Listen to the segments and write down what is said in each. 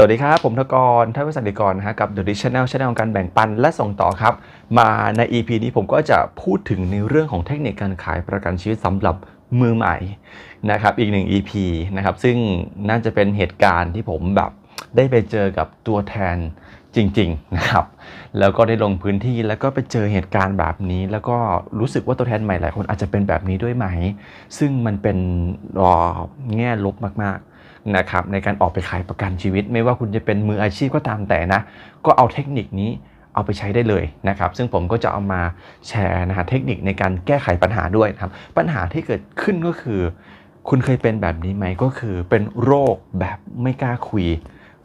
สวัสดีครับ ผมธกรท่านวิสันติกรนะฮะกับ The Rich Channel Channel ของการแบ่งปันและส่งต่อครับ มาใน EP นี้ผมก็จะพูดถึงในเรื่องของเทคนิคการขายประกันชีวิตสำหรับมือใหม่นะครับอีกหนึ่ง EP นะครับซึ่งน่าจะเป็นเหตุการณ์ที่ผมแบบได้ไปเจอกับตัวแทนจริงๆนะครับแล้วก็ได้ลงพื้นที่แล้วก็ไปเจอเหตุการณ์แบบนี้ แล้วก็รู้สึกว่าตัวแทนใหม่หลายคนอาจจะเป็นแบบนี้ด้วยไหม ซึ่งมันเป็นรอแง่ลบมากๆ นะครับในการออกไปขายประกันชีวิต ไม่ว่าคุณจะเป็นมืออาชีพก็ตามแต่นะ ก็เอาเทคนิคนี้เอาไปใช้ได้เลยนะครับ ซึ่งผมก็จะเอามาแชร์นะฮะเทคนิคในการแก้ไขปัญหาด้วยนะครับ ปัญหาที่เกิดขึ้นก็คือ คุณเคยเป็นแบบนี้ไหมก็คือเป็นโรคแบบไม่กล้าคุย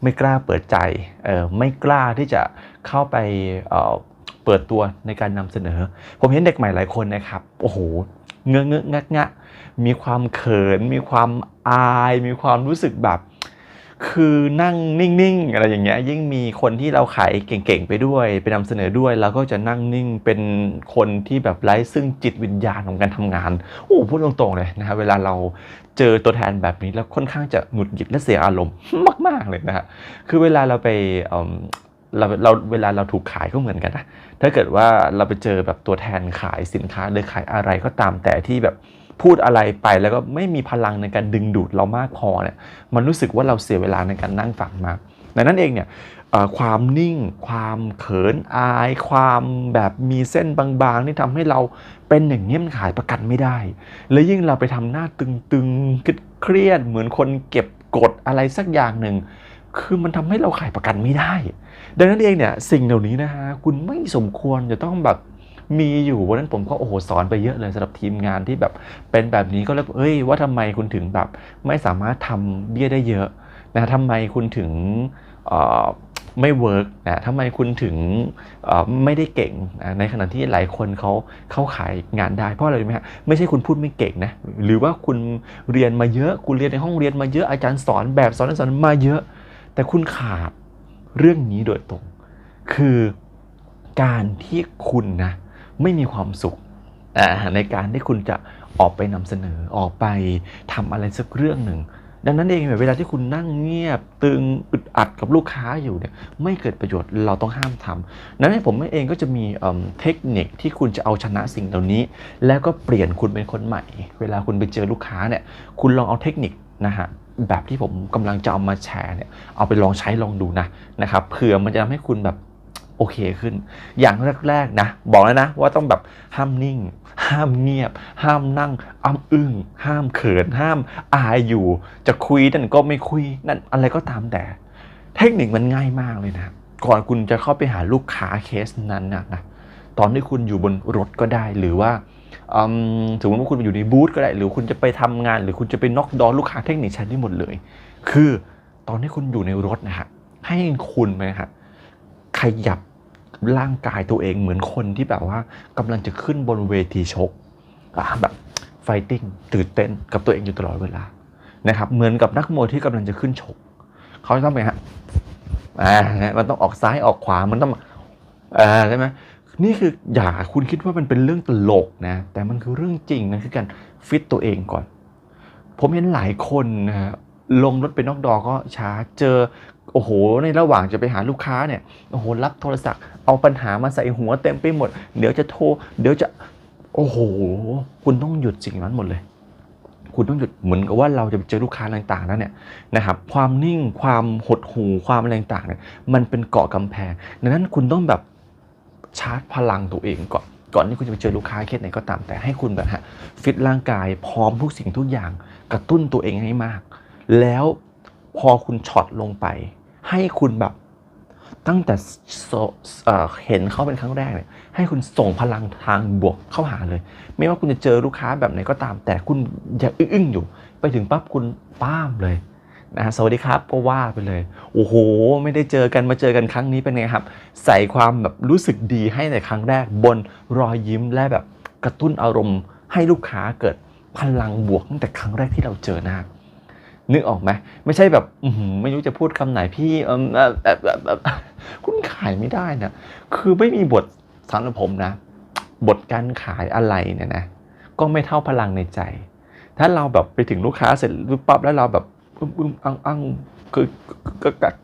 ไม่กล้าเปิดใจเออไม่กล้าที่จะเข้าไปเเปิดตัวในการนำเสนอ ผมเห็นเด็กใหม่หลายคนนะครับ โอ้โห เงอะเงอะงะงะมีความเขิน มีความอาย มีความรู้สึกแบบ คือนั่งนิ่งๆอะไรอย่างเงี้ยยิ่งมีคนที่เราขายเก่งๆไปด้วยไปนำเสนอด้วยเราก็จะนั่งนิ่งเป็นคนที่แบบไร้ซึ่งจิตวิญญาณของการทำงานโอ้พูดตรงๆเลยนะครับเวลาเราเจอตัวแทนแบบนี้แล้วค่อนข้างจะหงุดหงิดและเสียอารมณ์มาก ๆเลยนะฮะคือเวลาเราไป เราเราเวลาเราถูกขายก็เหมือนกันนะถ้าเกิดว่าเราไปเจอแบบตัวแทนขายสินค้าหรือขายอะไรก็ตามแต่ที่แบบพูดอะไรไปแล้วก็ไม่มีพลังในการดึงดูดเรามากพอเนี่ยมันรู้สึกว่าเราเสียเวลาในการนั่งฟังมากดังนั้นเองเนี่ยความนิ่ง ความเขินอาย ความแบบมีเส้นบางๆที่ทำให้เราเป็นอย่างนี้ยมันขายประกันไม่ได้ และยิ่งเราไปทำหน้าตึงๆเครียดเหมือนคนเก็บกดอะไรสักอย่างหนึ่ง คือมันทำให้เราขายประกันไม่ได้ ดังนั้นเองเนี่ยสิ่งเหล่านี้นะฮะคุณไม่สมควรจะต้องแบบมีอยู่วันนั้นผมก็โอ้โหสอนไปเยอะเลยสำหรับทีมงานที่แบบเป็นแบบนี้ก็เลยเอ้ยว่าทำไมคุณถึงแบบไม่สามารถทำเบี้ยได้เยอะนะทำไมคุณถึงอ่อไม่เวิร์กนะทำไมคุณถึงอ่อไม่ได้เก่งนะในขณะที่หลายคนเขาเข้าขายงานได้เพราะอะไรรู้ไหมฮะไม่ใช่คุณพูดไม่เก่งนะหรือว่าคุณเรียนมาเยอะ คุณเรียนในห้องเรียนมาเยอะอาจารย์สอนแบบสอนสอนมาเยอะ แต่คุณขาดเรื่องนี้โดยตรง คือการที่คุณนะไม่มีความสุขในการที่คุณจะออกไปนำเสนอออกไปทำอะไรสักเรื่องหนึ่ง ดังนั้นเองเนี่ยเวลาที่คุณนั่งเงียบตึงอึดอัดกับลูกค้าอยู่เนี่ยไม่เกิดประโยชน์เราต้องห้ามทำนั้นผมเองก็จะมีเเทคนิคที่คุณจะเอาชนะสิ่งเหล่านี้ แล้วก็เปลี่ยนคุณเป็นคนใหม่ เวลาคุณไปเจอลูกค้าเนี่ยคุณลองเอาเทคนิคนะฮะ แบบที่ผมกำลังจะเอามาแชร์เนี่ยเอาไปลองใช้ลองดูนะนะครับเผื่อมันจะทำให้คุณแบบโอเคขึ้น อย่างแรกๆนะ บอกแล้วนะว่าต้องแบบห้ามนิ่ง ห้ามเงียบ ห้ามนั่งอ้ำอึ้งห้ามเขินห้ามอายอยู่ จะคุยนั่นก็ไม่คุยนั่นอะไรก็ตามแต่ เทคนิคมันง่ายมากเลยนะก่อนคุณจะเข้าไปหาลูกค้าเคสนั้นนะนะตอนที่คุณอยู่บนรถก็ได้หรือว่า สมมติว่าคุณอยู่ในบูธก็ได้ หรือคุณจะไปทำงาน หรือคุณจะไปน็อกดอลูกค้าเทคนิคใช้ได้หมดเลย คือตอนที่คุณอยู่ในรถนะฮะให้คุณไหมฮะขยับร่างกายตัวเองเหมือนคนที่แบบว่ากำลังจะขึ้นบนเวทีชกแบบไฟติ้งตื่นเต้นกับตัวเองอยู่ตลอดเวลานะครับเหมือนกับนักมวยที่กำลังจะขึ้นชกเขาจะต้องไปฮะอ่ามันต้องออกซ้ายออกขวามันต้องอ่าใช่ไหม นี่คืออย่าคุณคิดว่ามันเป็นเรื่องตลกนะ แต่มันคือเรื่องจริงนะคือการฟิตตัวเองก่อน ผมเห็นหลายคนนะลงรถไปนอกดอก็ช้าเจอ โอ้โห ในระหว่างจะไปหาลูกค้าเนี่ย โอ้โห รับโทรศัพท์ เอาปัญหามาใส่หัวเต็มไปหมด เดี๋ยวจะโทร เดี๋ยวจะ โอ้โห คุณต้องหยุดสิ่งนั้นหมดเลย คุณต้องหยุดเหมือนกับว่าเราจะไปเจอลูกค้าอะไรต่างๆแล้วเนี่ยนะครับ ความนิ่ง ความหดหู่ ความอะไรต่างๆเนี่ย มันเป็นเกาะกำแพง ดังนั้นคุณต้องแบบ ชาร์จพลังตัวเองก่อนก่อนที่คุณจะไปเจอลูกค้าเคสไหนก็ตามแต่ให้คุณแบบฮะฟิตร่างกายพร้อมทุกสิ่งทุกอย่างกระตุ้นตัวเองให้มาก แล้วพอคุณช็อตลงไป ให้คุณแบบตั้งแต่เห็นเขาเป็นครั้งแรกเนี่ยให้คุณส่งพลังทางบวกเข้าหาเลย ไม่ว่าคุณจะเจอลูกค้าแบบไหนก็ตาม แต่คุณอย่าอึ้งอยู่ ไปถึงปั๊บคุณป้ามเลย นะฮะสวัสดีครับก็ว่าไปเลย โอ้โห ไม่ได้เจอกันมาเจอกันครั้งนี้เป็นไงครับ ใส่ความแบบรู้สึกดีให้ในครั้งแรกบนรอยยิ้มและแบบกระตุ้นอารมณ์ ให้ลูกค้าเกิดพลังบวกตั้งแต่ครั้งแรกที่เราเจอหน้านึกออกไหมไม่ใช่แบบไม่รู้จะพูดคำไหนพี่คุณขายไม่ได้นะคือไม่มีบทสำหรับผมนะ บทการขายอะไรเนี่ยนะ ก็ไม่เท่าพลังในใจ ถ้าเราแบบไปถึงลูกค้าเสร็จปั๊บแล้วเราแบบ อึ้มอึ้มอังอังคือก็กัก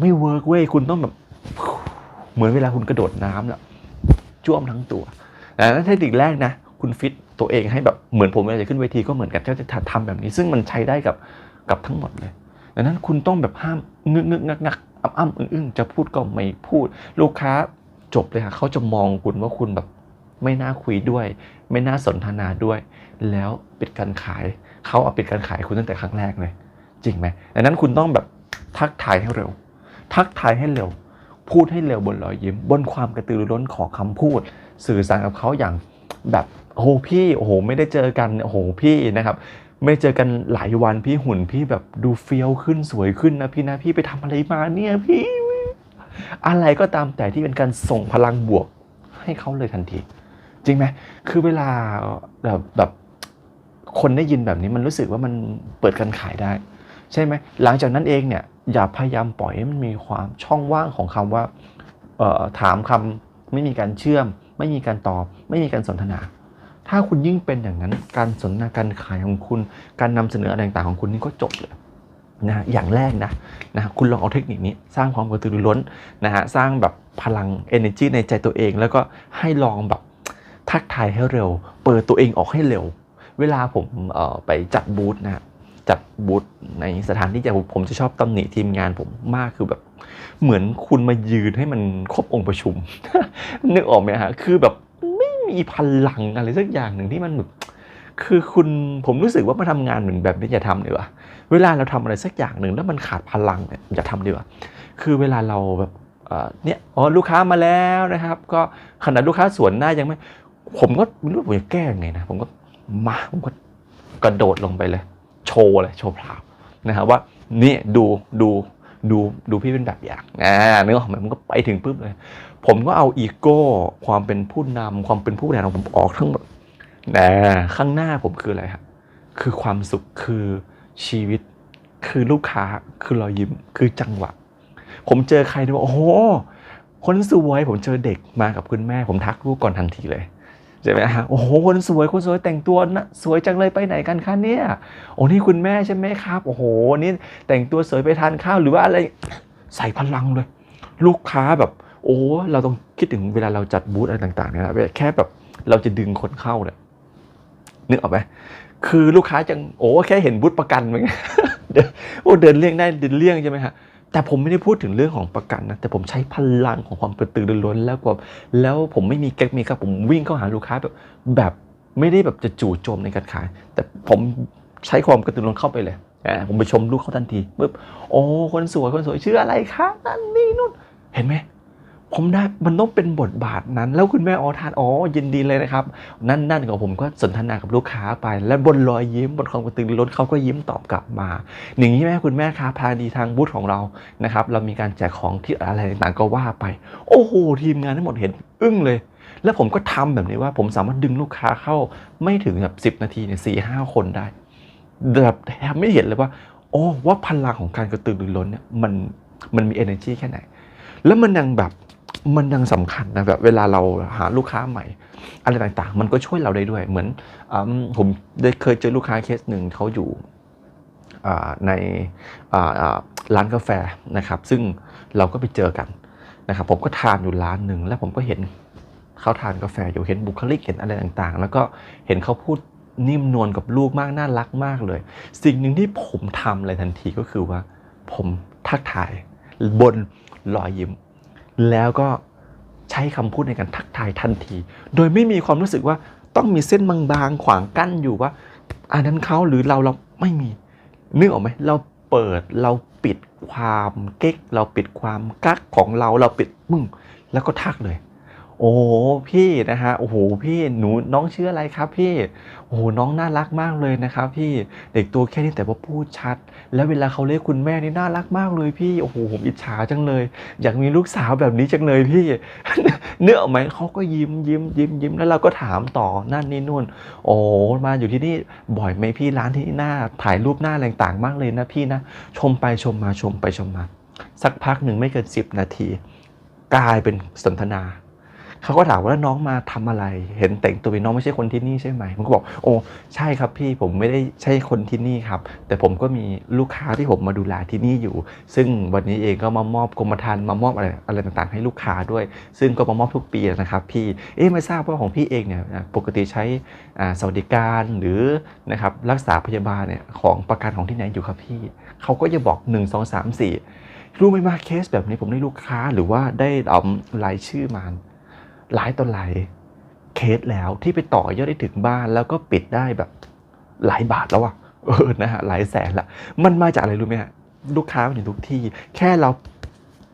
ไม่เวิร์กเว้ยคุณต้องแบบเหมือนเวลาคุณกระโดดน้ำแล้วจ้วมทั้งตัวแต่นั้นเทคนิคแรกนะ คุณฟิตตัวเองให้แบบเหมือนผมเวลาจะขึ้นเวทีก็เหมือนกันจะทำแบบนี้ ซึ่งมันใช้ได้กับกับทั้งหมดเลยดังนั้นคุณต้องแบบห้ามงึกงึกงักงักอ้ำอ้ำอึ้งอึ้งจะพูดก็ไม่พูด ลูกค้าจบเลยค่ะเขาจะมองคุณว่าคุณแบบไม่น่าคุยด้วย ไม่น่าสนทนาด้วย แล้วปิดการขายเขาเอาปิดการขายคุณตั้งแต่ครั้งแรกเลย จริงไหมดังนั้นคุณต้องแบบทักทายให้เร็ว ทักทายให้เร็ว พูดให้เร็วบนรอยยิ้ม บนความกระตือรือร้นของคำพูด สื่อสารกับเขาอย่างแบบโอ้หพี่โอ้โหไม่ได้เจอกันโอ้โหพี่นะครับไม่เจอกันหลายวันพี่หุ่นพี่แบบดูเฟี้ยวขึ้นสวยขึ้นนะพี่นะพี่ไปทำอะไรมาเนี่ยพี่ อะไรก็ตามแต่ที่เป็นการส่งพลังบวกให้เขาเลยทันที จริงไหมคือเวลาแบบแบบคนได้ยินแบบนี้มันรู้สึกว่ามันเปิดการขายได้ ใช่ไหมหลังจากนั้นเองเนี่ยอย่าพยายามปล่อยให้มันมีความช่องว่างของคำว่าถามคำไม่มีการเชื่อม ไม่มีการตอบ ไม่มีการสนทนา ถ้าคุณยิ่งเป็นอย่างนั้นการสนทนาการขายของคุณ การนำเสนออะไรต่างๆของคุณนี่ก็จบเลยนะอย่างแรกนะนะคุณลองเอาเทคนิคนี้สร้างความกระตือรือร้นนะฮะสร้างแบบพลัง energy ในใจตัวเอง แล้วก็ให้ลองแบบทักทายให้เร็ว เปิดตัวเองออกให้เร็ว เวลาผมไปจัดบูธนะ จัดบูธในสถานที่จะผมผมจะชอบตำหนิทีมงานผมมากคือแบบ เหมือนคุณมายืนให้มันครบองค์ประชุม นึกออกไหมฮะคือแบบไม่มีพลังอะไรสักอย่างหนึ่งที่มันแบบคือคุณผมรู้สึกว่ามาทำงานเหมือนแบบนี้อย่าทำดีกว่าเวลาเราทำอะไรสักอย่างหนึ่งแล้วมันขาดพลังเนี่ยอย่าทำดีกว่าคือเวลาเราแบบเนี่ยอ๋อลูกค้ามาแล้วนะครับ ก็ขนาดลูกค้าสวนหน้ายังไม่ผมก็ไม่รู้ผมจะแก้ยังไงนะผมก็มาผมก็กระโดดลงไปเลย โชว์เลยโชว์พราวนะครับว่านี่ดูดูดูดูพี่เป็นแบบอย่างอ่านึกออกไหมมันก็ไปถึงปุ๊บเลย ผมก็เอาอีโก้ ความเป็นผู้นำความเป็นผู้บริหารของผมออกทั้งหมดนะข้างหน้าผมคืออะไรครับคือความสุขคือชีวิต คือลูกค้าคือรอยยิ้มคือจังหวะ ผมเจอใครที่บอกโอ้โหคนสวยผมเจอเด็กมากับคุณแม่ ผมทักลูกก่อนทันทีเลย ใช่ไหมฮะโอ้โหคนสวยคนสวยแต่งตัวนะสวยจังเลยไปไหนกันคะเนี่ยโอ้นี่คุณแม่ใช่ไหมครับ โอ้โหนี่แต่งตัวสวยไปทานข้าวหรือว่าอะไรใส่พลังเลย ลูกค้าแบบ โอ้เราต้องคิดถึงเวลาเราจัดบูธอะไรต่างๆเนี่ยนะแค่แบบเราจะดึงคนเข้าเนี่ยนึกออกไหมคือลูกค้าจังโอ้แค่เห็นบูธประกันมันเดินโอ้เดินเลี่ยงได้เดินเลี่ยงใช่ไหมฮะ แต่ผมไม่ได้พูดถึงเรื่องของประกันนะแต่ผมใช้พลังของความกระตือรือร้นแล้วก็แล้วผมไม่มีแก๊กมีครับผมวิ่งเข้าหาลูกค้าแบบแบบไม่ได้แบบจะจู่โจมในการขาย แต่ผมใช้ความกระตือรือร้นเข้าไปเลยอ่าผมไปชมลูกเขาทันทีปุ๊บโอ้คนสวยคนสวยชื่ออะไรคะนั่นนี่นู่นเห็นไหม ผมได้มันต้องเป็นบทบาทนั้น แล้วคุณแม่อ๋อทานอ๋อยินดีเลยนะครับ นั่นนั่นของผมก็สนทนากับลูกค้าไป และบนรอยยิ้มบนความกระตือรือร้นเขาก็ยิ้มตอบกลับมาอย่างนี้แม่คุณแม่ค้าพาดีทางบูธของเรานะครับ เรามีการแจกของที่อะไรต่างๆก็ว่าไป โอ้โหทีมงานทั้งหมดเห็นอึ้งเลย แล้วผมก็ทำแบบนี้ว่าผมสามารถดึงลูกค้าเข้าไม่ถึงแบบสิบนาทีเนี่ยสี่ห้าคนได้แบบแทบไม่เห็นเลยว่า โอ้ว่าพลังของการกระตือรือร้นเนี่ยมันมันมี energy แค่ไหน แล้วมันยังแบบ มันยังสำคัญนะแบบเวลาเราหาลูกค้าใหม่ อะไรต่างๆ มันก็ช่วยเราได้ด้วย เหมือนอมผมได้เคยเจอลูกค้าเคสหนึ่งเขาอยู่ในร้านกาแฟนะครับ ซึ่งเราก็ไปเจอกันนะครับ ผมก็ทานอยู่ร้านหนึ่งแล้วผมก็เห็นเขาทานกาแฟอยู่เห็นบุคลิกเห็นอะไรต่างๆ แล้วก็เห็นเขาพูดนิ่มนวลกับลูกมากน่ารักมากเลย สิ่งหนึ่งที่ผมทำเลยทันทีก็คือว่า ผมทักทายบนรอยยิ้ม แล้วก็ใช้คำพูดในการทักทายทันที โดยไม่มีความรู้สึกว่าต้องมีเส้นบางๆขวางกั้นอยู่ว่า อันนั้นเขาหรือเราเราไม่มีนึกออกไหมเราเปิดเราปิดความเก๊ก เราปิดความกักของเราเราปิดมึงแล้วก็ทักเลย โอ้พี่นะฮะโอ้โหพี่หนูน้องชื่ออะไรครับพี่โอ้โหน้องน่ารักมากเลยนะครับพี่เด็กตัวแค่นี้แต่ว่าพูดชัด แล้วเวลาเขาเรียกคุณแม่นี่น่ารักมากเลยพี่โอ้โหผมอิจฉาจังเลย อยากมีลูกสาวแบบนี้จังเลยพี่เนื้อไหมเขาก็ยิ้มยิ้มยิ้มยิ้มแล้วเราก็ถามต่อนั่นนี่นู่น โอ้มาอยู่ที่นี่บ่อยไหมพี่ร้านที่หน้าถ่ายรูปหน้าอะไรต่างมากเลยนะพี่นะชมไปชมมาชมไปชมมา สักพักหนึ่งไม่เกิน10 นาที กลายเป็นสนทนา เขาก็ถามว่าน้องมาทำอะไร เห็นแต่งตัวเป็นน้องไม่ใช่คนที่นี่ใช่ไหมผมก็บอก โอ้ใช่ครับพี่ผมไม่ได้ใช่คนที่นี่ครับ แต่ผมก็มีลูกค้าที่ผมมาดูแลที่นี่อยู่ ซึ่งวันนี้เองก็มามอบกรมธรรม์มามอบอะไรอะไรต่างๆ ให้ลูกค้าด้วย ซึ่งก็มามอบทุกปีนะครับ พี่เอ๊ะไม่ทราบว่าของพี่เองเนี่ยปกติใช้สวัสดิการหรือนะครับรักษาพยาบาลเนี่ยของประกันของที่ไหนอยู่ครับพี่เขาก็จะบอก 1 2 3 4รู้ไหมมาเคสแบบนี้ผมได้ลูกค้าหรือว่าได้เอารายชื่อมา หลายต่อหลายเคสแล้วที่ไปต่อยอดได้ถึงบ้านแล้วก็ปิดได้แบบหลายบาทแล้วอะเออนะฮะหลายแสนละมันมาจากอะไรรู้ไหมฮะลูกค้ามันอยู่ทุกที่ แค่เรา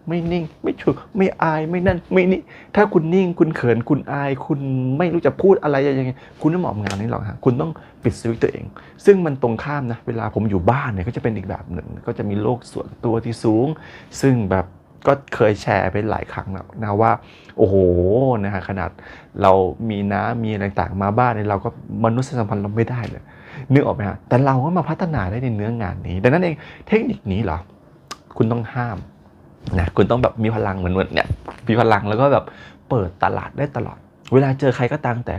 ไม่นิ่ง ไม่ฉุกไม่อายไม่นั่นไม่นี่ถ้าคุณนิ่ง คุณเขินคุณอาย คุณไม่รู้จะพูดอะไรยังไงคุณไม่เหมาะกับงานนี้หรอกฮะคุณต้องปิดสวิตตัวเอง ซึ่งมันตรงข้ามนะ เวลาผมอยู่บ้านเนี่ยก็จะเป็นอีกแบบหนึ่ง ก็จะมีโลกส่วนตัวที่สูง ซึ่งแบบ ก็เคยแชร์ไปหลายครั้งแล้วนะว่า โอ้โหนะฮะขนาดเรามีน้ำมีอะไรต่างมาบ้านเนี่ยเราก็มนุษยสัมพันธ์เราไม่ได้เลยนึกออกไหมฮะแต่เราก็มาพัฒนาได้ในเนื้องานนี้ ดังนั้นเองเทคนิคนี้เหรอคุณต้องห้ามนะคุณต้องแบบมีพลังเหมือนเหมือนเนี่ยมีพลังแล้วก็แบบเปิดตลาดได้ตลอด เวลาเจอใครก็ตามแต่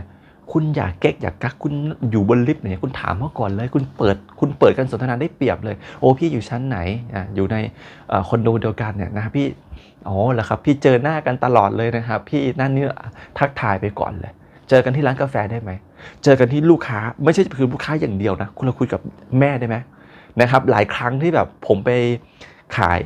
คุณอยากเก๊กอยากกักคุณอยู่บนลิฟต์เนี่ยคุณถามเขาก่อนเลย คุณเปิดคุณเปิดกันสนทนาได้เปรียบเลย โอ้พี่อยู่ชั้นไหนอ่าอยู่ในอคอนโดเดียวกันเนี่ยนะพี่อ๋อเหรอครับ พี่เจอหน้ากันตลอดเลยนะครับ พี่นั่นนี่ทักทายไปก่อนเลย เจอกันที่ร้านกาแฟได้ไหมเจอกันที่ลูกค้าไม่ใช่คือลูกค้าอย่างเดียวนะคุณเราคุยกับแม่ได้ไหมนะครับหลายครั้งที่แบบผมไปขาย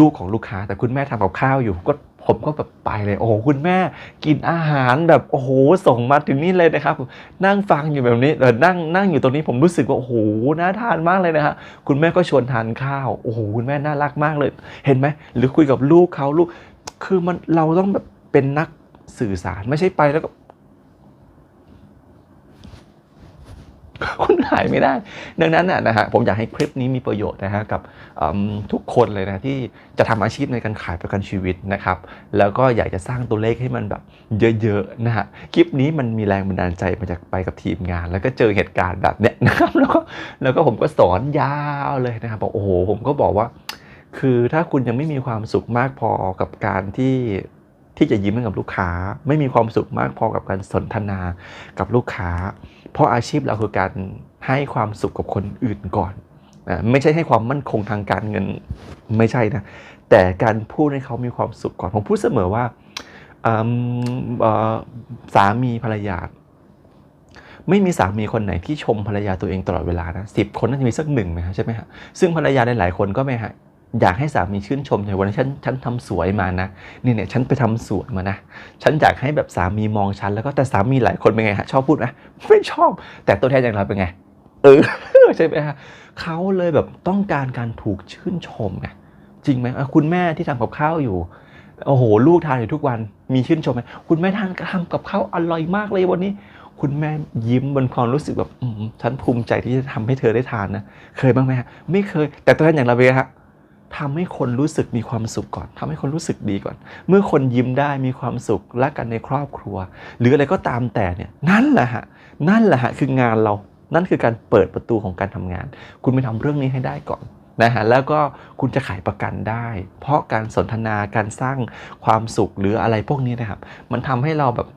ลูกของลูกค้า แต่คุณแม่ทำกับข้าวอยู่ก็ ผมก็แบบไปเลย โอ้โหคุณแม่กินอาหารแบบโอ้โหส่งมาถึงนี่เลยนะครับนั่งฟังอยู่แบบนี้เออนั่งนั่งอยู่ตรงนี้ผมรู้สึกว่าโอ้โหน่าทานมากเลยนะฮะคุณแม่ก็ชวนทานข้าวโอ้โหคุณแม่น่ารักมากเลย เห็นไหมหรือคุยกับลูกเขาลูก คือมันเราต้องแบบเป็นนักสื่อสารไม่ใช่ไปแล้วก็ คุณหายไม่ได้ ดังนั้นน่ะนะฮะผมอยากให้คลิปนี้มีประโยชน์นะฮะกับทุกคนเลยนะที่จะทำอาชีพในการขายประกันชีวิตนะครับ แล้วก็อยากจะสร้างตัวเลขให้มันแบบเยอะๆนะฮะคลิปนี้มันมีแรงบันดาลใจมาจากไปกับทีมงาน แล้วก็เจอเหตุการณ์แบบเนี้ยนะครับแล้วก็แล้วก็ผมก็สอนยาวเลยนะครับบอกโอ้โหผมก็บอกว่า คือถ้าคุณยังไม่มีความสุขมากพอกับการที่ ที่จะยิ้มให้กับลูกค้า ไม่มีความสุขมากพอกับการสนทนากับลูกค้า เพราะอาชีพเราคือการให้ความสุขกับคนอื่นก่อนนะไม่ใช่ให้ความมั่นคงทางการเงินไม่ใช่นะแต่การพูดให้เขามีความสุขก่อนผมพูดเสมอว่าสามีภรรยา ไม่มีสามีคนไหนที่ชมภรรยาตัวเองตลอดเวลานะสิบคนน่าจะมีสักหนึ่งนะฮะใช่ไหมฮะซึ่งภรรยาหลายๆคนก็ไม่ฮะ อยากให้สามีชื่นชมในวันนี้ฉันฉันทำสวยมานะนี่เนี่ยฉันไปทำสวยมานะฉันอยากให้แบบสามีมองฉันแล้วก็แต่สามีหลายคนเป็นไงฮะชอบพูดไหมไม่ชอบ แต่ตัวแทนอย่างเราเป็นไง เออใช่ไหมฮะเขาเลยแบบต้องการการถูกชื่นชมไงจริงไหมคุณแม่ที่ทำกับข้าวอยู่โอ้โหลูกทานอยู่ทุกวันมีชื่นชมไหมคุณแม่ทานทำกับข้าวอร่อยมากเลยวันนี้ คุณแม่ยิ้มบนความรู้สึกแบบอืฉันภูมิใจที่จะทำให้เธอได้ทานนะเคยบ้างไหมฮะไม่เคย แต่ตัวแทนอย่างเราเป็นไงฮะ ทำให้คนรู้สึกมีความสุขก่อนทำให้คนรู้สึกดีก่อน เมื่อคนยิ้มได้มีความสุขรักกันในครอบครัว หรืออะไรก็ตามแต่เนี่ยนั่นแหละฮะนั่นแหละฮะคืองานเรา นั่นคือการเปิดประตูของการทำงาน คุณไปทำเรื่องนี้ให้ได้ก่อนนะฮะแล้วก็คุณจะขายประกันได้ เพราะการสนทนาการสร้างความสุขหรืออะไรพวกนี้นะครับ มันทำให้เราแบบ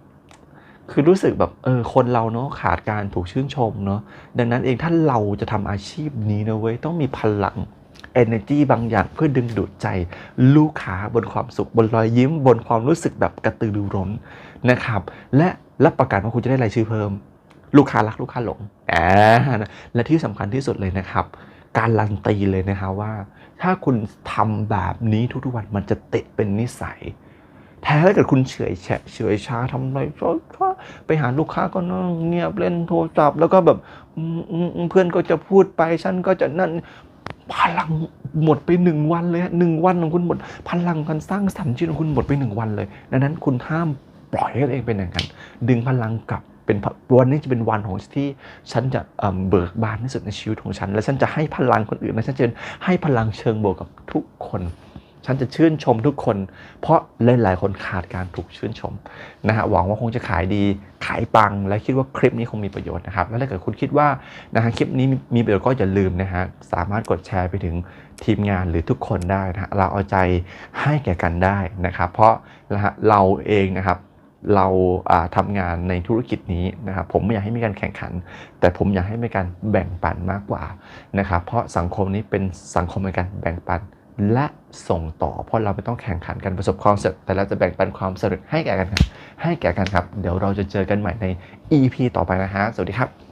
คือรู้สึกแบบเออคนเราเนาะขาดการถูกชื่นชมเนาะดังนั้นเองถ้าเราจะทำอาชีพนี้นะเว้ยต้องมีพลัง energy บางอย่างเพื่อดึงดูดใจลูกค้าบนความสุขบนรอยยิ้ม บนความรู้สึกแบบกระตือรือร้นนะครับ และรับประกันว่าคุณจะได้รายชื่อเพิ่ม ลูกค้ารักลูกค้าหลงอ่าและที่สำคัญที่สุดเลยนะครับ การลันตีเลยนะครับว่า ถ้าคุณทำแบบนี้ทุกๆวันมันจะติดเป็นนิสัยแท้ถ้าเกิดคุณเฉยแฉะเฉยช้าทำอะไรช้าไปหาลูกค้าก็นั่งเงียบเล่นโทรศัพท์แล้วก็แบบเพื่อนก็จะพูดไปฉันก็จะนั่น พลังหมดไปหนึ่งวันเลยฮะหนึ่งวันของคุณหมด พลังการสร้างสรรค์ชีวิตของคุณหมดไปหนึ่งวันเลย ดังนั้นคุณห้ามปล่อยให้ตัวเองเป็นอย่างนั้น ดึงพลังกลับเป็นวันนี้จะเป็นวันของที่ฉันจะเเบิกบานที่สุดในชีวิตของฉัน และฉันจะให้พลังคนอื่นและฉันจะให้พลังเชิงบวกกับทุกคน ฉันจะชื่นชมทุกคน เพราะหลายๆคนขาดการถูกชื่นชมนะฮะหวังว่าคงจะขายดีขายปัง และคิดว่าคลิปนี้คงมีประโยชน์นะครับ แล้วถ้าเกิดคุณคิดว่านะฮะคลิปนี้มีประโยชน์ก็อย่าลืมนะฮะสามารถกดแชร์ไปถึงทีมงานหรือทุกคนได้นะฮะเราเอาใจให้แก่กันได้นะครับ เพราะนะฮะเราเองนะครับเราอ่าทำงานในธุรกิจนี้นะครับผมไม่อยากให้มีการแข่งขัน แต่ผมอยากให้มีการแบ่งปันมากกว่านะครับเพราะสังคมนี้เป็นสังคมในการแบ่งปัน และส่งต่อ เพราะเราไม่ต้องแข่งขันกันประสบความสำเร็จแต่เราจะแบ่งปันความสำเร็จให้แก่กันครับให้แก่กันครับ เดี๋ยวเราจะเจอกันใหม่ใน EP ต่อไปนะฮะ สวัสดีครับ